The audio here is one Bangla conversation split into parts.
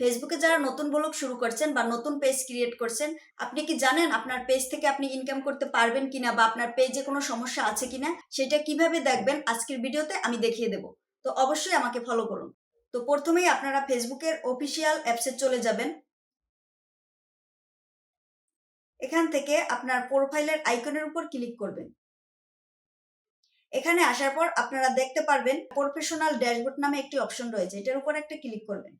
ফেসবুকে যারা নতুন ব্লগ শুরু করছেন বা নতুন পেজ ক্রিয়েট করছেন, আপনি কি জানেন আপনার পেজ থেকে আপনি ইনকাম করতে পারবেন কিনা বা আপনার পেজে কোনো সমস্যা আছে কিনা? সেটা কীভাবে দেখবেন? আজকের ভিডিওতে আমি দেখিয়ে দেব। তো অবশ্যই আমাকে ফলো করুন। তো প্রথমেই আপনারা ফেসবুকের অফিসিয়াল অ্যাপসে চলে যাবেন। এখান থেকে আপনার প্রোফাইলের আইকনের উপর ক্লিক করবেন। এখানে আসার পর আপনারা দেখতে পারবেন প্রফেশনাল ড্যাশবোর্ড নামে একটি অপশন রয়েছে। এটার উপর একটা ক্লিক করবেন।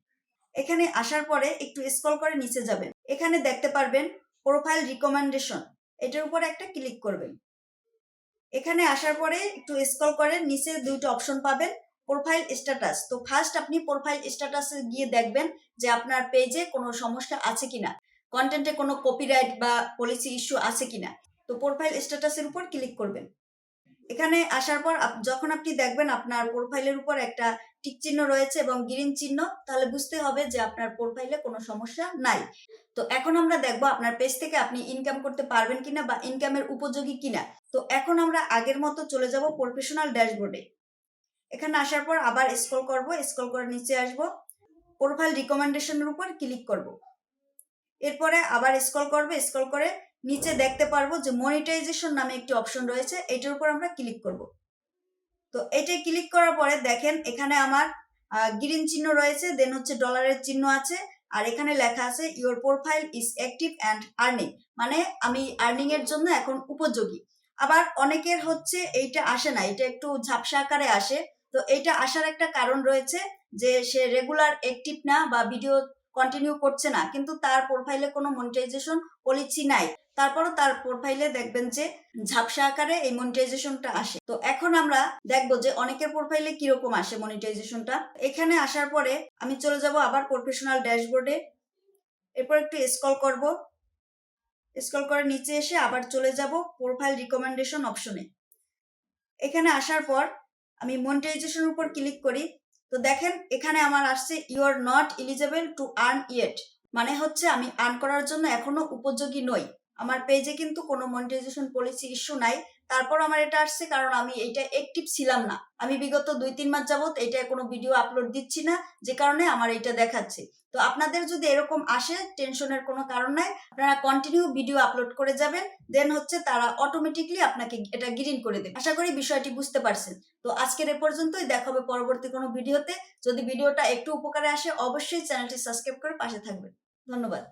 এখানে আসার পরে একটু স্ক্রল করে নিচে যাবেন। এখানে দেখতে পারবেন প্রোফাইল রিকমেন্ডেশন এটার উপর একটা ক্লিক করবেন। এখানে আসার পরে একটু স্ক্রল করে নিচে দুইটা অপশন পাবেন প্রোফাইল স্ট্যাটাস তো ফার্স্ট আপনি প্রোফাইল স্ট্যাটাসে গিয়ে দেখবেন যে আপনার পেজে কোনো সমস্যা আছে কিনা কন্টেন্টে কোনো কপিরাইট বা পলিসি ইস্যু আছে কিনা। তো প্রোফাইল স্ট্যাটাসের উপর ক্লিক করবেন। এখানে আসার পর যখন আপনি দেখবেন আপনার প্রোফাইলের উপর একটা টিক চিহ্ন রয়েছে এবং গ্রিন চিহ্ন, তাহলে বুঝতে হবে যে আপনার প্রোফাইলে কোনো সমস্যা নাই। তো এখন আমরা দেখব আপনার পেজ থেকে আপনি ইনকাম করতে পারবেন কিনা বা ইনকামের উপযোগী কিনা। তো এখন আমরা আগের মতো চলে যাব প্রফেশনাল ড্যাশবোর্ডে এখানে আসার পর আবার স্ক্রল করব স্ক্রল করে নিচে আসব প্রোফাইল রিকমেন্ডেশনের উপর ক্লিক করব। এরপরে আবার স্ক্রল করব স্ক্রল করে নিচে দেখতে পারব যে মনিটাইজেশন নামে একটি অপশন রয়েছে, এটার উপর আমরা ক্লিক করব। তো এটাই ক্লিক করার পরে দেখেন এখানে আমার গ্রিন চিহ্ন রয়েছে দেন হচ্ছে ডলারের চিহ্ন আছে, আর এখানে লেখা আছে your profile is active and earning মানে আমি আর্নিং এর জন্য এখন উপযোগী। আবার অনেকের হচ্ছে এইটা আসে না এটা একটু ঝাপসা আকারে আসে। তো এইটা আসার একটা কারণ রয়েছে যে সে রেগুলার অ্যাক্টিভ না বা ভিডিও কন্টিনিউ করছে না, কিন্তু তার প্রোফাইলে কোনো মনিটাইজেশন পলিসি নাই। তারপরও তার প্রোফাইলে দেখবেন যে ঝাপসা আকারে এই মনিটাইজেশনটা আসে। তো এখন আমরা দেখব যে অনেকের প্রোফাইলে কীরকম আসে মনিটাইজেশনটা এখানে আসার পরে আমি চলে যাব আবার প্রফেশনাল ড্যাশবোর্ডে এরপর একটু স্ক্রল করব। স্কল করে নিচে এসে আবার চলে যাব প্রোফাইল রিকমেন্ডেশন অপশনে এখানে আসার পর আমি মনিটাইজেশন উপর ক্লিক করি। তো দেখেন এখানে আমার আসছে you are not eligible to earn yet মানে হচ্ছে আমি আর্ন করার জন্য এখনও উপযোগী নই। আমার পেজে কিন্তু কোনো মনিটাইজেশন পলিসি ইস্যু নাই। তারপর আমার এটা আসছে কারণ আমি এটা অ্যাক্টিভ ছিলাম না। আমি বিগত দুই, তিন মাস যাবত এটা কোনো ভিডিও আপলোড দিচ্ছি না, যে কারণে আমার এটা দেখাচ্ছে। তো আপনাদের যদি এরকম আসে টেনশনের কোনো কারণ নাই, আপনারা কন্টিনিউ ভিডিও আপলোড করে যাবেন দেন হচ্ছে তারা অটোমেটিকলি আপনাকে এটা গ্রিন করে দেবে। আশা করি বিষয়টি বুঝতে পারছেন। তো আজকের এ পর্যন্তই, দেখা হবে পরবর্তী কোনো ভিডিওতে যদি ভিডিওটা একটু উপকারে আসে, অবশ্যই চ্যানেলটি সাবস্ক্রাইব করে পাশে থাকবেন। ধন্যবাদ।